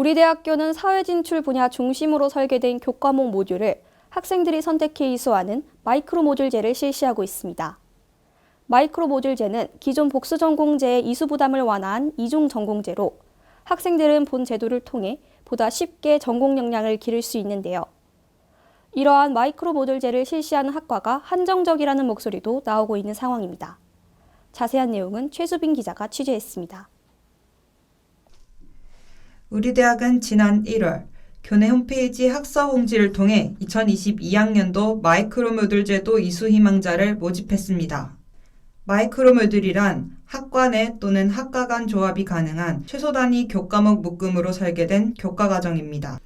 우리 대학교는 사회 진출 분야 중심으로 설계된 교과목 모듈을 학생들이 선택해 이수하는 마이크로 모듈제를 실시하고 있습니다. 마이크로 모듈제는 기존 복수 전공제의 이수 부담을 완화한 이중 전공제로 학생들은 본 제도를 통해 보다 쉽게 전공 역량을 기를 수 있는데요. 이러한 마이크로 모듈제를 실시하는 학과가 한정적이라는 목소리도 나오고 있는 상황입니다. 자세한 내용은 최수빈 기자가 취재했습니다. 우리 대학은 지난 1월 교내 홈페이지 학사 홍지를 통해 2022학년도 마이크로 모듈 제도 이수 희망자를 모집했습니다. 마이크로 모듈이란 학과 내 또는 학과 간 조합이 가능한 최소 단위 교과목 묶음으로 설계된 교과 과정입니다.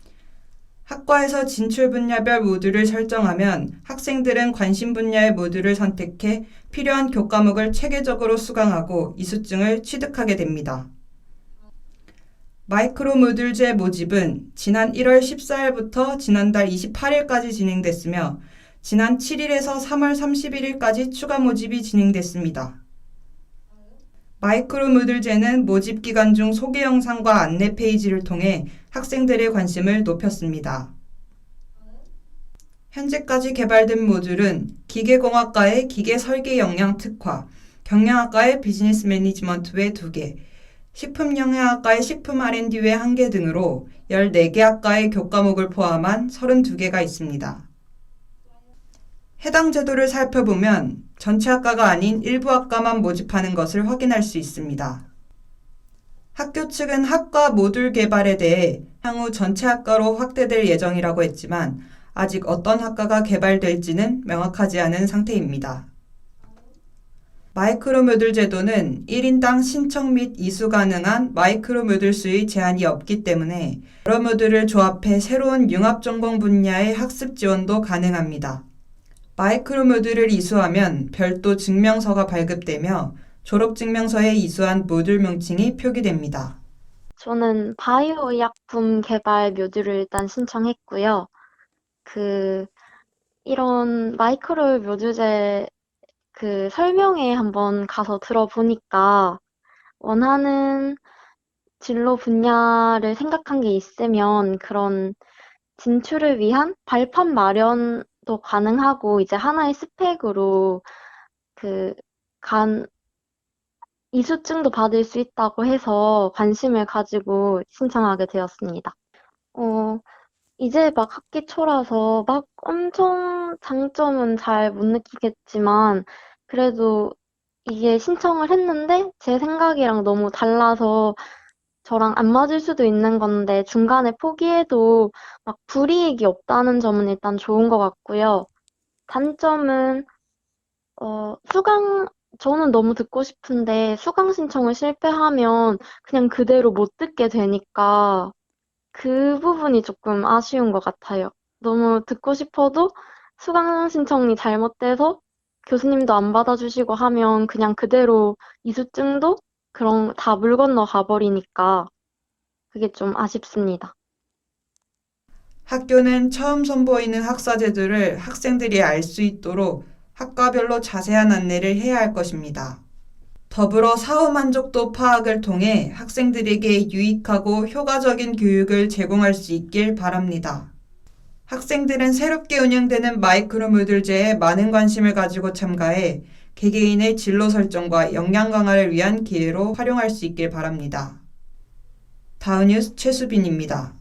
학과에서 진출 분야별 모듈을 설정하면 학생들은 관심 분야의 모듈을 선택해 필요한 교과목을 체계적으로 수강하고 이수증을 취득하게 됩니다. 마이크로 모듈제 모집은 지난 1월 14일부터 지난달 28일까지 진행됐으며 지난 7일에서 3월 31일까지 추가 모집이 진행됐습니다. 마이크로 모듈제는 모집 기간 중 소개 영상과 안내 페이지를 통해 학생들의 관심을 높였습니다. 현재까지 개발된 모듈은 기계공학과의 기계 설계 역량 특화, 경영학과의 비즈니스 매니지먼트 외 2개, 식품영양학과의 식품 R&D 외 1개 등으로 14개 학과의 교과목을 포함한 32개가 있습니다. 해당 제도를 살펴보면 전체 학과가 아닌 일부 학과만 모집하는 것을 확인할 수 있습니다. 학교 측은 학과 모듈 개발에 대해 향후 전체 학과로 확대될 예정이라고 했지만 아직 어떤 학과가 개발될지는 명확하지 않은 상태입니다. 마이크로 모듈 제도는 1인당 신청 및 이수 가능한 마이크로 모듈 수의 제한이 없기 때문에 여러 모듈을 조합해 새로운 융합 전공 분야의 학습 지원도 가능합니다. 마이크로 모듈을 이수하면 별도 증명서가 발급되며 졸업 증명서에 이수한 모듈 명칭이 표기됩니다. 저는 바이오 의약품 개발 모듈을 일단 신청했고요. 그, 이런 마이크로 모듈제 그 설명회 한번 가서 들어보니까 원하는 진로 분야를 생각한 게 있으면 그런 진출을 위한 발판 마련도 가능하고 이제 하나의 스펙으로 그 간 이수증도 받을 수 있다고 해서 관심을 가지고 신청하게 되었습니다. 어, 이제 막 학기 초라서 막 엄청 장점은 잘 못 느끼겠지만 그래도 이게 신청을 했는데 제 생각이랑 너무 달라서 저랑 안 맞을 수도 있는 건데 중간에 포기해도 막 불이익이 없다는 점은 일단 좋은 것 같고요. 단점은 어, 수강 저는 너무 듣고 싶은데 수강 신청을 실패하면 그냥 그대로 못 듣게 되니까 그 부분이 조금 아쉬운 것 같아요. 너무 듣고 싶어도 수강 신청이 잘못돼서 교수님도 안 받아주시고 하면 그냥 그대로 이수증도 그런 다 물 건너 가버리니까 그게 좀 아쉽습니다. 학교는 처음 선보이는 학사 제도를 학생들이 알 수 있도록 학과별로 자세한 안내를 해야 할 것입니다. 더불어 사후 만족도 파악을 통해 학생들에게 유익하고 효과적인 교육을 제공할 수 있길 바랍니다. 학생들은 새롭게 운영되는 마이크로 모듈제에 많은 관심을 가지고 참가해 개개인의 진로 설정과 역량 강화를 위한 기회로 활용할 수 있길 바랍니다. 다우뉴스 최수빈입니다.